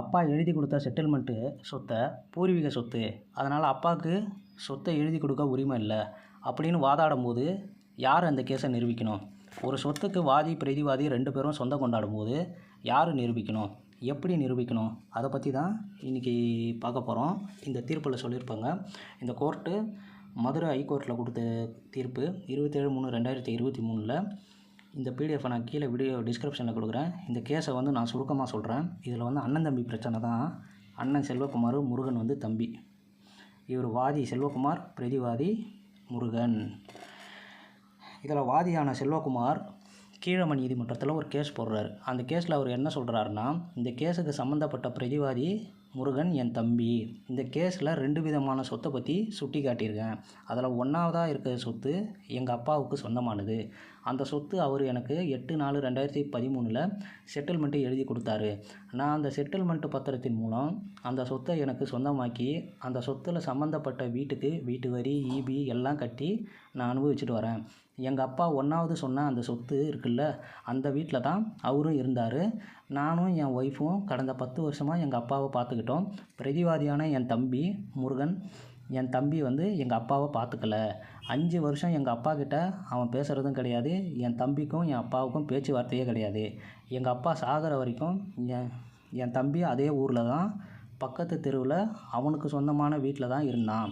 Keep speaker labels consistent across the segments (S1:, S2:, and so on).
S1: அப்பா எழுதி கொடுத்த செட்டில்மெண்ட்டு சொத்தை பூர்வீக சொத்து. அதனால் அப்பாவுக்கு சொத்தை எழுதி கொடுக்க உரிமை இல்லை. அப்படின்னு வாதாடும் போது யார் அந்த கேஸை நிரூபிக்கணும்? ஒரு சொத்துக்கு வாதி பிரதிவாதி ரெண்டு பேரும் சொந்தம் கொண்டாடும் போது யார் நிரூபிக்கணும்? எப்படி நிரூபிக்கணும்? அதை பற்றி தான் இன்றைக்கி பார்க்க போகிறோம் இந்த தீர்ப்பில் சொல்லியிருப்பாங்க. இந்த கோர்ட்டு மதுரை ஹைகோர்ட்டில் கொடுத்த தீர்ப்பு இருபத்தேழு மூணு ரெண்டாயிரத்தி இருபத்தி மூணில் இந்த பிடிஎஃப்பை நான் கீழே வீடியோ டிஸ்கிரிப்ஷனில் கொடுக்குறேன். இந்த கேஸை வந்து நான் சுருக்கமாக சொல்கிறேன் இதில் வந்து அண்ணன் தம்பி பிரச்சனை தான். அண்ணன் செல்வகுமார் முருகன் வந்து தம்பி. இவர் வாதி செல்வகுமார் பிரதிவாதி முருகன். இதில் வாதியான செல்வகுமார் கீழம நீதிமன்றத்தில் ஒரு கேஸ் போடுறாரு. அந்த கேஸில் அவர் என்ன சொல்கிறாருன்னா இந்த கேஸுக்கு சம்மந்தப்பட்ட பிரதிவாதி முருகன் என் தம்பி. இந்த கேஸில் ரெண்டு விதமான சொத்தை பற்றி சுட்டி காட்டியிருக்கேன் அதில் ஒன்றாவதாக இருக்கிற சொத்து எங்கள் அப்பாவுக்கு சொந்தமானது. அந்த சொத்து அவர் எனக்கு எட்டு நாலு ரெண்டாயிரத்தி பதிமூணில் செட்டில்மெண்ட்டு எழுதி கொடுத்தாரு. நான் அந்த செட்டில்மெண்ட்டு பத்திரத்தின் மூலம் அந்த சொத்தை எனக்கு சொந்தமாக்கி அந்த சொத்தில் சம்மந்தப்பட்ட வீட்டுக்கு வீட்டு வரி ஈபி எல்லாம் கட்டி நான் அனுபவிச்சுட்டு வரேன். எங்கள் அப்பா ஒன்றாவது சொன்ன அந்த சொத்து இருக்குல்ல அந்த வீட்டில் தான் அவரும் இருந்தார். நானும் என் ஒய்ஃபும் கடந்த பத்து வருஷமாக எங்கள் அப்பாவை பார்த்துக்கிட்டோம். பிரதிவாதியான என் தம்பி முருகன் என் தம்பி வந்து எங்கள் அப்பாவை பார்த்துக்கல. அஞ்சு வருஷம் எங்கள் அப்பா கிட்ட அவன் பேசுகிறதும் கிடையாது என் தம்பிக்கும் என் அப்பாவுக்கும் பேச்சுவார்த்தையே கிடையாது. எங்கள் அப்பா சாகிற வரைக்கும் என் என் தம்பி அதே ஊரில் தான் பக்கத்து தெருவில் அவனுக்கு சொந்தமான வீட்டில் தான் இருந்தான்.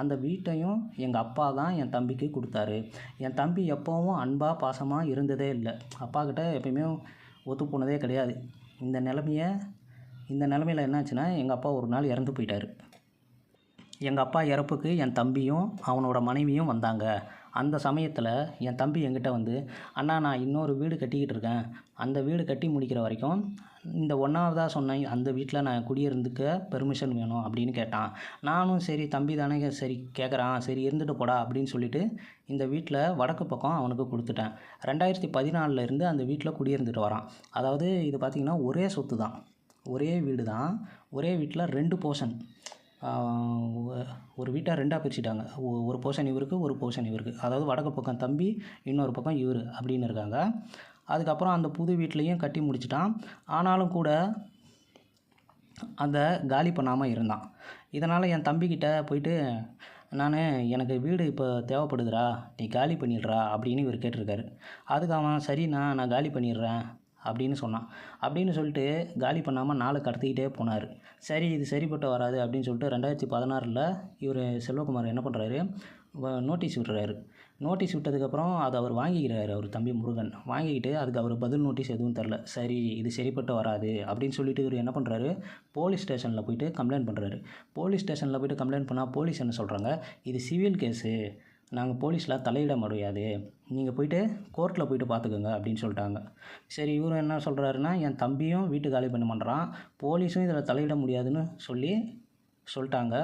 S1: அந்த வீட்டையும் எங்கள் அப்பா தான் என் தம்பிக்கு கொடுத்தாரு. என் தம்பி எப்போவும் அன்பாக பாசமாக இருந்ததே இல்லை. அப்பா கிட்ட எப்பயுமே ஒத்து போனதே கிடையாது. இந்த நிலமைய இந்த நிலமையில என்னாச்சுன்னா எங்கள் அப்பா ஒரு நாள் இறந்து போயிட்டார். எங்கள் அப்பா இறப்புக்கு என் தம்பியும் அவனோட மனைவியும் வந்தாங்க. அந்த சமயத்தில் என் தம்பி என்கிட்ட வந்து அண்ணா நான் இன்னொரு வீடு கட்டிக்கிட்டு இருக்கேன். அந்த வீடு கட்டி முடிக்கிற வரைக்கும் இந்த ஒன்றாவதாக சொன்னேன் அந்த வீட்டில் நான் குடியிருந்துக்க பெர்மிஷன் வேணும் அப்படின்னு கேட்டான். நானும் சரி தம்பி தானே சரி கேட்குறான் சரி இருந்துட்டு போடா அப்படின்னு சொல்லிட்டு இந்த வீட்டில் வடக்கு பக்கம் அவனுக்கு கொடுத்துட்டேன். ரெண்டாயிரத்தி பதினாலில் இருந்து அந்த வீட்டில் குடியிருந்துட்டு வரான். அதாவது இது பார்த்திங்கன்னா ஒரே சொத்து தான். ஒரே வீடு தான். ஒரே வீட்டில் ரெண்டு போர்ஷன் ஒரு வீட்டை ரெண்டாக பிரிச்சுட்டாங்க. ஒ- ஒரு போர்ஷன் இவருக்கு ஒரு போர்ஷன் இவருக்கு. அதாவது வடக்கு பக்கம் தம்பி இன்னொரு பக்கம் இவர் அப்படின்னு இருக்காங்க. அதுக்கப்புறம் அந்த புது வீட்லேயும் கட்டி முடிச்சிட்டான். ஆனாலும் கூட அந்த காலி பண்ணாமல் இருந்தான். இதனால் என் தம்பிக்கிட்ட போயிட்டு நான் எனக்கு வீடு இப்போ தேவைப்படுதுடா. நீ காலி பண்ணிடுறா அப்படின்னு இவர் கேட்டிருக்காரு. அதுக்கு அவன் சரிண்ணா நான் காலி பண்ணிடுறேன். அப்படின்னு சொன்னான். அப்படின்னு சொல்லிட்டு காலி பண்ணாமல் நாளை கடத்திக்கிட்டே போனார். சரி இது சரிப்பட்டு வராது அப்படின்னு சொல்லிட்டு ரெண்டாயிரத்தி பதினாறில் இவர் செல்வகுமார் என்ன பண்ணுறாரு நோட்டீஸ் விடுறாரு நோட்டீஸ் விட்டதுக்கப்புறம் அதை அவர் வாங்கிக்கிறாரு அவர் தம்பி முருகன். வாங்கிக்கிட்டு அதுக்கு அவர் பதில் நோட்டீஸ் எதுவும் தரல. சரி இது சரிப்பட்டு வராது அப்படின்னு சொல்லிட்டு இவர் என்ன பண்ணுறாரு போலீஸ் ஸ்டேஷனில் போயிட்டு கம்ப்ளைண்ட் பண்ணுறாரு போலீஸ் ஸ்டேஷனில் போயிட்டு கம்ப்ளைண்ட் பண்ணால் போலீஸ் என்ன சொல்கிறாங்க இது சிவில் கேஸு நாங்கள் போலீஸில் தலையிட முடியாது. நீங்கள் போயிட்டு கோர்ட்டில் போயிட்டு பார்த்துக்கோங்க அப்படின்னு சொல்லிட்டாங்க. சரி இவரும் என்ன சொல்கிறாருன்னா என் தம்பியும் வீட்டு காலி பண்ண பண்ணுறான் போலீஸும் இதில் தலையிட முடியாதுன்னு சொல்லி சொல்லிட்டாங்க.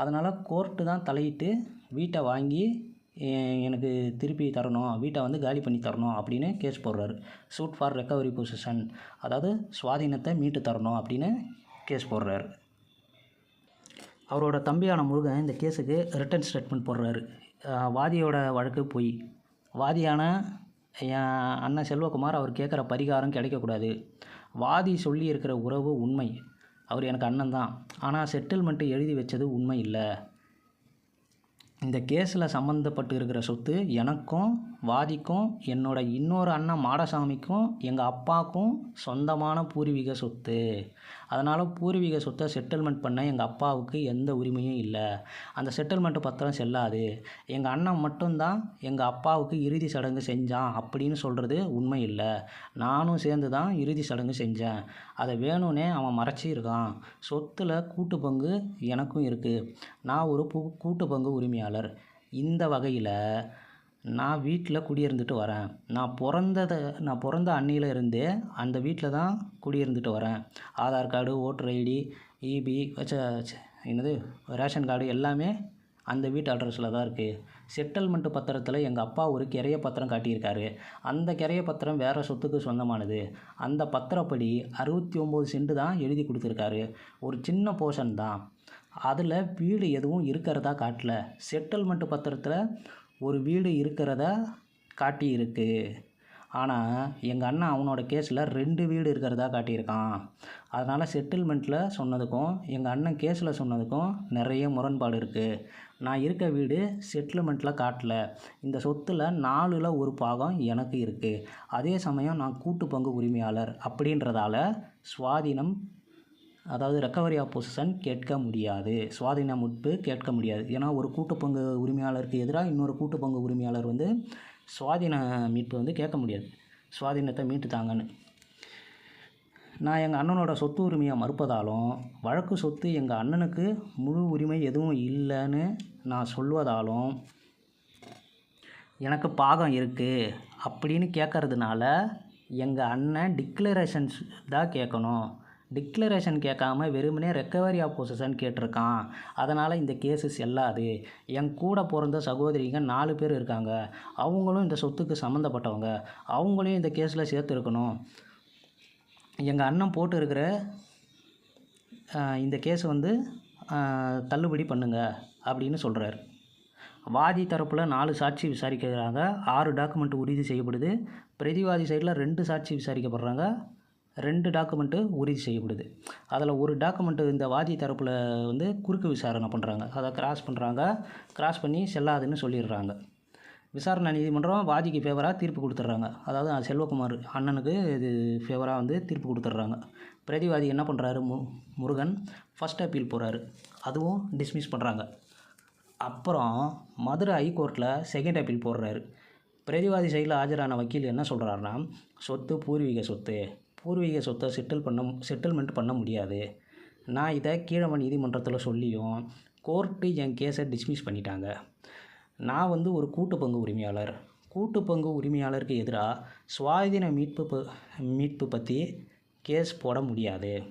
S1: அதனால் கோர்ட்டு தான் தலையிட்டு வீட்டை வாங்கி எனக்கு திருப்பி தரணும் வீட்டை வந்து காலி பண்ணி தரணும் அப்படின்னு கேஸ் போடுறாரு. Suit for recovery position. அதாவது சுவாதீனத்தை மீட்டு தரணும் அப்படின்னு கேஸ் போடுறாரு. அவரோட தம்பியான முருகன் இந்த கேஸுக்கு ரிட்டன் ஸ்டேட்மெண்ட் போடுறாரு. வாதியோட வழக்கு பொய். வாதியான என் அண்ணன் செல்வகுமார் அவர் கேட்குற பரிகாரம் கிடைக்கக்கூடாது. வாதி சொல்லி இருக்கிற உறவு உண்மை. அவர் எனக்கு அண்ணன் தான். ஆனால் செட்டில்மெண்ட்டு எழுதி வச்சது உண்மை இல்லை. இந்த கேஸில் சம்மந்தப்பட்டு இருக்கிற சொத்து எனக்கும் வாதிக்கும் என்னோட இன்னொரு அண்ணன் மாடசாமிக்கும் எங்கள் அப்பாவுக்கும் சொந்தமான பூர்வீக சொத்து. அதனால் பூர்வீக சொத்தை செட்டில்மெண்ட் பண்ண எங்கள் அப்பாவுக்கு எந்த உரிமையும் இல்லை. அந்த செட்டில்மெண்ட்டு பத்திரம் செல்லாது. எங்கள் அண்ணன் மட்டும்தான் எங்கள் அப்பாவுக்கு இறுதி சடங்கு செஞ்சான் அப்படின்னு சொல்கிறது உண்மை இல்லை. நானும் சேர்ந்து தான் இறுதி சடங்கு செஞ்சேன். அதை வேணும்னே அவன் மறைச்சி இருக்கான். சொத்தில் கூட்டு பங்கு எனக்கும் இருக்குது நான் ஒரு பூ கூட்டு பங்கு உரிமையாளர். இந்த வகையில் நான் வீட்டில் குடியிருந்துட்டு வரேன். நான் பிறந்தத நான் பிறந்த அன்னையில இருந்தே அந்த வீட்டில் தான் குடியிருந்துட்டு வரேன். Aadhaar card voter ID EB வச்ச என்னது ரேஷன் கார்டு எல்லாமே அந்த வீட்டு அட்ரஸில் தான் இருக்குது செட்டில்மெண்ட் பத்திரத்தில் எங்கள் அப்பா ஒரு கிரைய பத்திரம் காட்டியிருக்காரு. அந்த கிரைய பத்திரம் வேறு சொத்துக்கு சொந்தமானது. அந்த பத்திரப்படி அறுபத்தி ஒம்பது சென்ட் தான் எழுதி கொடுத்துருக்காரு. ஒரு சின்ன போர்ஷன் தான். அதில் வீடு எதுவும் இருக்கிறதா காட்டல. செட்டில்மெண்ட் பத்திரத்தில் ஒரு வீடு இருக்கிறதா காட்டியிருக்கு. ஆனால் எங்கள் அண்ணன் அவனோட கேஸில் ரெண்டு வீடு இருக்கிறதா காட்டியிருக்கான். அதனால் செட்டில்மெண்ட்டில் சொன்னதுக்கும் எங்கள் அண்ணன் கேஸில் சொன்னதுக்கும் நிறைய முரண்பாடு இருக்குது நான் இருக்க வீடு செட்டில்மெண்ட்டில் காட்டல. இந்த சொத்தில் நாலில் ஒரு பாகம் எனக்கு இருக்குது அதே சமயம் நான் கூட்டு பங்கு உரிமையாளர் அப்படின்றதால சுவாதீனம் அதாவது ரெக்கவரி ஆஃப் கேட்க முடியாது. சுவாதீன முட்பு கேட்க முடியாது. ஏன்னா ஒரு கூட்டுப்பங்கு உரிமையாளருக்கு எதிராக இன்னொரு கூட்டுப்பங்கு உரிமையாளர் வந்து சுவாதீன மீட்பு வந்து கேட்க முடியாது. சுவாதீனத்தை மீட்டு தாங்கன்னு நான் எங்கள் அண்ணனோட சொத்து உரிமையை மறுப்பதாலும் வழக்கு சொத்து எங்கள் அண்ணனுக்கு முழு உரிமை எதுவும் இல்லைன்னு நான் சொல்வதாலும் எனக்கு பாகம் இருக்குது அப்படின்னு கேட்கறதுனால எங்கள் அண்ணன் டிக்ளரேஷன்ஸ் தான் கேட்கணும். டிக்ளரேஷன் கேட்காம வெறுமனே ரெக்கவரி ஆஃப் பொசிஷன் கேட்டிருக்கான். அதனால் இந்த கேஸு செல்லாது. என் கூட பிறந்த சகோதரிங்க நாலு பேர் இருக்காங்க. அவங்களும் இந்த சொத்துக்கு சம்மந்தப்பட்டவங்க. அவங்களையும் இந்த கேஸில் சேர்த்துருக்கணும். எங்கள் அண்ணன் போட்டு இருக்கிற இந்த கேஸ் வந்து தள்ளுபடி பண்ணுங்க அப்படின்னு சொல்கிறார் வாதி தரப்பில் நாலு சாட்சி விசாரிக்கிறாங்க. ஆறு டாக்குமெண்ட் உறுதி செய்யப்படுது. பிரதிவாதி சைடில் ரெண்டு சாட்சி விசாரிக்கப்படுறாங்க. ரெண்டு டாக்குமெண்ட்டு உறுதி செய்யப்படுது. அதில் ஒரு டாக்குமெண்ட்டு இந்த வாதி தரப்பில் வந்து குறுக்கு விசாரணை பண்ணுறாங்க அதை கிராஸ் பண்ணுறாங்க கிராஸ் பண்ணி செல்லாதுன்னு சொல்லிடுறாங்க. விசாரணை நீதிமன்றம் வாதிக்கு ஃபேவராக தீர்ப்பு கொடுத்துட்றாங்க. அதாவது செல்வகுமார் அண்ணனுக்கு இது ஃபேவராக வந்து தீர்ப்பு கொடுத்துட்றாங்க. பிரதிவாதி என்ன பண்ணுறாரு மு முருகன் ஃபர்ஸ்ட் அப்பீல் போகிறாரு அதுவும் டிஸ்மிஸ் பண்ணுறாங்க அப்புறம் மதுரை ஹைகோர்ட்டில் செகண்ட் அப்பீல் போடுறாரு. பிரதிவாதி சைடில் ஆஜரான வக்கீல் என்ன சொல்கிறாருன்னா சொத்து பூர்வீக சொத்து. பூர்வீக சொத்தை செட்டில் பண்ண செட்டில்மெண்ட் பண்ண முடியாது. நான் இதை கீழமை நீதிமன்றத்தில் சொல்லியும் கோர்ட்டு என் கேஸை டிஸ்மிஸ் பண்ணிட்டாங்க. நான் வந்து ஒரு கூட்டு பங்கு உரிமையாளர். கூட்டு பங்கு உரிமையாளருக்கு எதிராக சுவாதீன மீட்பு ப- மீட்பு பற்றி கேஸ் போட முடியாது.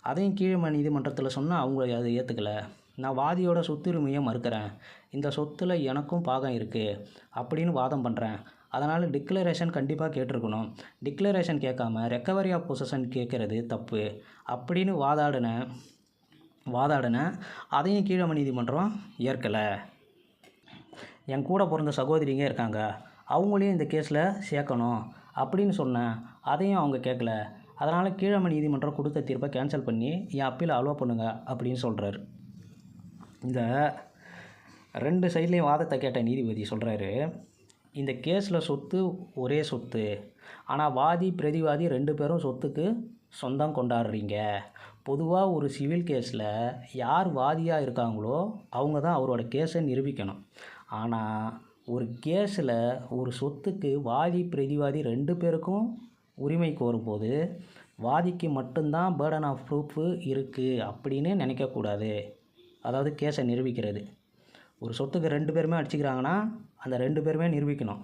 S1: அதையும் கீழமை நீதிமன்றத்தில் சொன்னால் அவங்க அதை ஏற்றுக்கல நான் வாதியோட சொத்துரிமையை மறுக்கிறேன். இந்த சொத்தில் எனக்கும் பாகம் இருக்குது அப்படின்னு வாதம் பண்ணுறேன் அதனால் டிக்ளரேஷன் கண்டிப்பாக கேட்டிருக்கணும். டிக்ளரேஷன் கேட்காம ரெக்கவரி ஆஃப் பொசஷன் கேட்குறது தப்பு அப்படின்னு வாதாடின வாதாடின அதையும் கீழமை நீதிமன்றம் ஏற்கலை. என் கூட பிறந்த சகோதரிங்க இருக்காங்க. அவங்களையும் இந்த கேஸில் சேர்க்கணும் அப்படின்னு சொன்னேன் அதையும் அவங்க கேட்கல. அதனால் கீழமை நீதிமன்றம் கொடுத்த தீர்ப்பை கேன்சல் பண்ணி என் அப்பீல் அலோவ் பண்ணுங்க அப்படின்னு சொல்கிறாரு இந்த ரெண்டு சைட்லேயும் வாதத்தை கேட்ட நீதிபதி சொல்கிறாரு இந்த கேஸில் சொத்து ஒரே சொத்து. ஆனால் வாதி பிரதிவாதி ரெண்டு பேரும் சொத்துக்கு சொந்தம் கொண்டாடுறீங்க. பொதுவாக ஒரு சிவில் கேஸில் யார் வாதியாக இருக்காங்களோ அவங்க தான் அவரோட கேஸை நிரூபிக்கணும். ஆனால் ஒரு கேஸில் ஒரு சொத்துக்கு வாதி பிரதிவாதி ரெண்டு பேருக்கும் உரிமை கோரும்போது வாதிக்கு மட்டும்தான் பேர்டன் ஆஃப் ப்ரூஃப் இருக்குது அப்படின்னு நினைக்கக்கூடாது. அதாவது கேஸை நிரூபிக்கிறது. ஒரு சொத்துக்கு ரெண்டு பேருமே அடிச்சுக்கிறாங்கன்னா அந்த ரெண்டு பேருமே நிரூபிக்கணும்.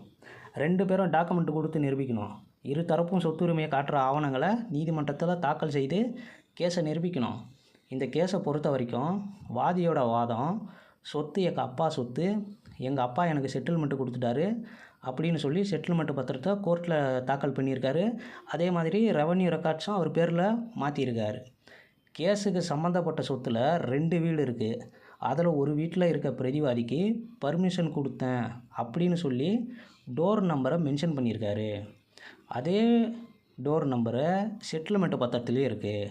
S1: ரெண்டு பேரும் டாக்குமெண்ட் கொடுத்து நிரூபிக்கணும். இரு தரப்பும் சொத்துரிமையை காட்டுற ஆவணங்களை நீதிமன்றத்தில் தாக்கல் செய்து கேஸை நிரூபிக்கணும். இந்த கேஸை பொறுத்த வரைக்கும் வாதியோட வாதம் சொத்து எங்கள் அப்பா சொத்து எங்கள் அப்பா எனக்கு செட்டில்மெண்ட்டு கொடுத்துட்டாரு அப்படின்னு சொல்லி செட்டில்மெண்ட் பத்திரத்தை கோர்ட்டில் தாக்கல் பண்ணியிருக்காரு. அதே மாதிரி ரெவன்யூ ரெக்கார்ட்ஸும் அவர் பேரில் மாற்றியிருக்காரு கேஸுக்கு சம்மந்தப்பட்ட சொத்தில் ரெண்டு வீடு இருக்குது அதில் ஒரு வீட்டில் இருக்க பிரதிவாதிக்கு பர்மிஷன் கொடுத்தேன் அப்படின்னு சொல்லி டோர் நம்பரை மென்ஷன் பண்ணியிருக்காரு. அதே டோர் நம்பரை செட்டில்மெண்ட் பத்திரத்துலேயே இருக்குது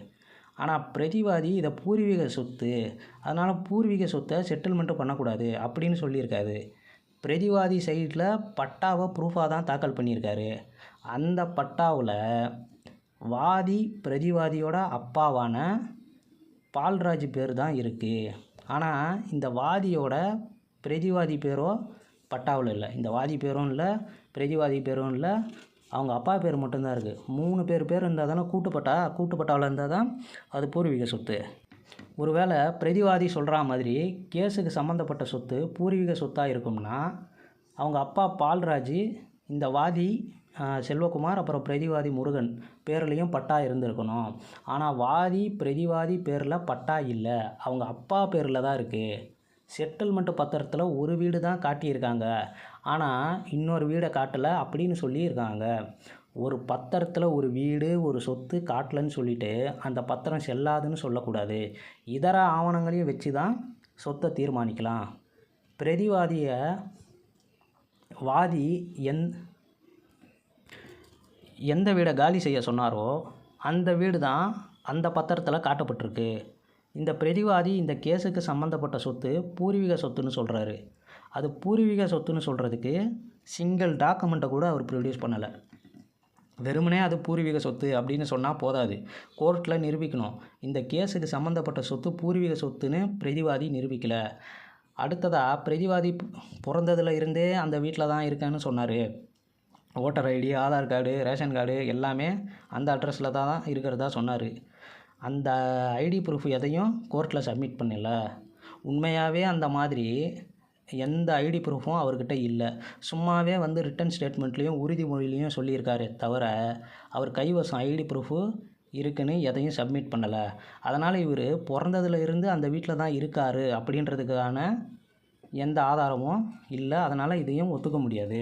S1: ஆனால் பிரதிவாதி இதை பூர்வீக சொத்து அதனால் பூர்வீக சொத்தை செட்டில்மெண்ட்டு பண்ணக்கூடாது அப்படின்னு சொல்லியிருக்காரு. பிரதிவாதி சைடில் பட்டாவை ப்ரூஃபாக தான் தாக்கல் பண்ணியிருக்காரு. அந்த பட்டாவில் வாதி பிரதிவாதியோட அப்பாவான பால்ராஜ் பேர் தான் இருக்குது ஆனால் இந்த வாதியோட பிரதிவாதி பேரோ பட்டாவில் இல்லை. இந்த வாதி பேரும் இல்லை பிரதிவாதி பேரும் இல்லை. அவங்க அப்பா பேர் மட்டும்தான் இருக்குது மூணு பேர் பேர் இருந்தால் தானே கூட்டுப்பட்டா? கூட்டுப்பட்டாவில் இருந்தால் தான் அது பூர்வீக சொத்து. ஒருவேளை பிரதிவாதி சொல்கிற மாதிரி கேஸுக்கு சம்மந்தப்பட்ட சொத்து பூர்வீக சொத்தாக இருக்கும்னா அவங்க அப்பா பால்ராஜ் இந்த வாதி செல்வகுமார் அப்புறம் பிரதிவாதி முருகன் பேர்லேயும் பட்டா இருந்திருக்கணும். ஆனால் வாதி பிரதிவாதி பேரில் பட்டா இல்லை. அவங்க அப்பா பேரில் தான் இருக்குது செட்டில்மெண்ட் பத்திரத்தில் ஒரு வீடு தான் காட்டியிருக்காங்க. ஆனால் இன்னொரு வீடை காட்டலை அப்படின்னு சொல்லியிருக்காங்க. ஒரு பத்திரத்தில் ஒரு வீடு ஒரு சொத்து காட்டலன்னு சொல்லிட்டு அந்த பத்திரம் செல்லாதுன்னு சொல்லக்கூடாது. இதர ஆவணங்களையும் வச்சு தான் சொத்தை தீர்மானிக்கலாம். பிரதிவாதியை வாதி எந் எந்த வீடை காலி செய்ய சொன்னாரோ அந்த வீடு தான் அந்த பத்திரத்தில் காட்டப்பட்டிருக்கு. இந்த பிரதிவாதி இந்த கேஸுக்கு சம்மந்தப்பட்ட சொத்து பூர்வீக சொத்துன்னு சொல்கிறாரு அது பூர்வீக சொத்துன்னு சொல்கிறதுக்கு சிங்கிள் டாக்குமெண்ட்டை கூட அவர் ப்ரொடியூஸ் பண்ணலை. வெறுமனே அது பூர்வீக சொத்து அப்படின்னு சொன்னால் போதாது. கோர்ட்டில் நிரூபிக்கணும். இந்த கேஸுக்கு சம்மந்தப்பட்ட சொத்து பூர்வீக சொத்துன்னு பிரதிவாதி நிரூபிக்கலை. அடுத்ததாக பிரதிவாதி பிறந்ததுல இருந்தே அந்த வீட்டில் தான் இருக்கேன்னு சொன்னார். Voter ID Aadhaar card ration card எல்லாமே அந்த அட்ரஸில் தான் இருக்கிறதா சொன்னார். அந்த ஐடி ப்ரூஃப் எதையும் கோர்ட்டில் சப்மிட் பண்ணல. உண்மையாகவே அந்த மாதிரி எந்த ஐடி ப்ரூஃபும் அவர்கிட்ட இல்லை. சும்மாவே வந்து ரிட்டன் ஸ்டேட்மெண்ட்லேயும் உறுதிமொழிலையும் சொல்லியிருக்காரு தவிர அவர் கைவசம் ஐடி ப்ரூஃபு இருக்குன்னு எதையும் சப்மிட் பண்ணலை. அதனால் இவர் பிறந்ததுல இருந்து அந்த வீட்டில் தான் இருக்கார் அப்படின்றதுக்கான எந்த ஆதாரமும் இல்லை. அதனால் இதையும் ஒத்துக்க முடியாது.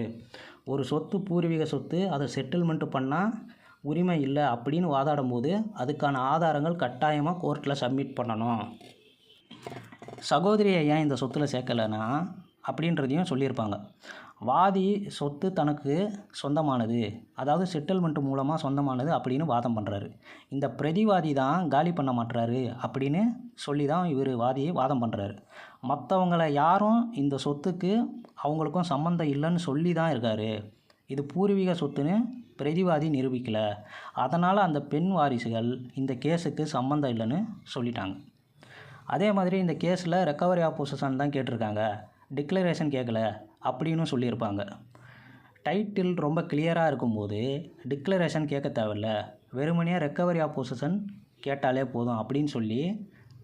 S1: ஒரு சொத்து பூர்வீக சொத்து அதை செட்டில்மெண்ட்டு பண்ணால் உரிமை இல்லை அப்படின்னு வாதாடும் போது அதுக்கான ஆதாரங்கள் கட்டாயமாக கோர்ட்டில் சப்மிட் பண்ணணும். சகோதரியை ஏன் இந்த சொத்தில் சேர்க்கலைன்னா அப்படின்றதையும் சொல்லியிருப்பாங்க. வாதி சொத்து தனக்கு சொந்தமானது. அதாவது செட்டில்மெண்ட் மூலமாக சொந்தமானது அப்படின்னு வாதம் பண்ணுறாரு இந்த பிரதிவாதி தான் காலி பண்ண மாட்டுறாரு அப்படின்னு சொல்லி தான் இவர் வாதியை வாதம் பண்ணுறாரு மற்றவங்கள யாரும் இந்த சொத்துக்கு அவங்களுக்கும் சம்மந்தம் இல்லைன்னு சொல்லி தான் இருக்கார். இது பூர்வீக சொத்துன்னு பிரதிவாதி நிரூபிக்கலை. அதனால் அந்த பெண் வாரிசுகள் இந்த கேஸுக்கு சம்மந்தம் இல்லைன்னு சொல்லிட்டாங்க. அதே மாதிரி இந்த கேஸில் ரெக்கவரி ஆப் பொசிஷன் தான் கேட்டிருக்காங்க. டிக்ளரேஷன் கேட்கல அப்படின்னு சொல்லியிருப்பாங்க. டைட்டில் ரொம்ப கிளியராக இருக்கும்போது டிக்ளரேஷன் கேட்க தேவையில்ல. வெறுமனையாக ரெக்கவரி ஆஃப் பொசிஷன் கேட்டாலே போதும் அப்படின்னு சொல்லி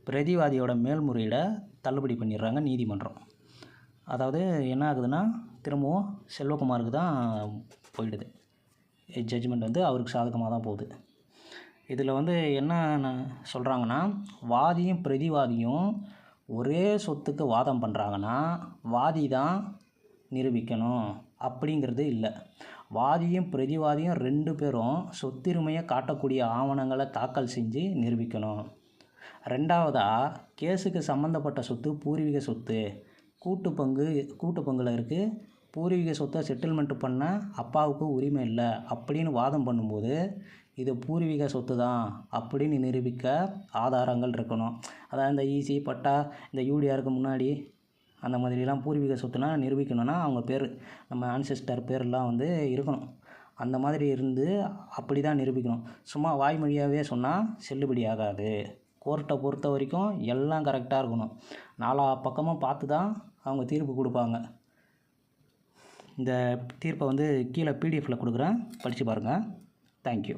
S1: பிரதிவாதியோட மேல்முறையீடை தள்ளுபடி பண்ணிடுறாங்க நீதிமன்றம். அதாவது என்ன ஆகுதுன்னா திரும்பவும் செல்வகுமாருக்கு தான் போயிடுது. ஜட்ஜ்மெண்ட் வந்து அவருக்கு சாதகமாக தான் போகுது. இதில் வந்து என்ன சொல்கிறாங்கன்னா வாதியும் பிரதிவாதியும் ஒரே சொத்துக்கு வாதம் பண்ணுறாங்கன்னா வாதி தான் நிரூபிக்கணும் அப்படிங்கிறது இல்லை. வாதியும் பிரதிவாதியும் ரெண்டு பேரும் சொத்துரிமையை காட்டக்கூடிய ஆவணங்களை தாக்கல் செஞ்சு நிரூபிக்கணும். ரெண்டாவதாக கேஸுக்கு சம்மந்தப்பட்ட சொத்து பூர்வீக சொத்து. கூட்டு பங்கு கூட்டு பங்கில் இருக்குது பூர்வீக சொத்தை செட்டில்மெண்ட் பண்ண அப்பாவுக்கு உரிமை இல்லை அப்படின்னு வாதம் பண்ணும்போது இது பூர்வீக சொத்து தான் அப்படின்னு நிரூபிக்க ஆதாரங்கள் இருக்கணும். அதாவது இந்த ஈசி பட்டா இந்த யூடிஆருக்கு முன்னாடி அந்த மாதிரிலாம் பூர்வீக சொத்துனா நிரூபிக்கணும்னா அவங்க பேர் நம்ம ஆன்செஸ்டர் பேர்லாம் வந்து இருக்கணும். அந்த மாதிரி இருந்து அப்படி தான் நிரூபிக்கணும். சும்மா வாய்மொழியாகவே சொன்னால் செல்லுபடி ஆகாது. கோர்ட்டை பொறுத்த வரைக்கும் எல்லாம் கரெக்டாக இருக்கணும். நாலா பக்கமும் பார்த்து தான் அவங்க தீர்ப்பு கொடுப்பாங்க. இந்த தீர்ப்பை வந்து கீழே பிடிஎஃப்பில் கொடுக்குறேன். படித்து பாருங்கள் தேங்க்யூ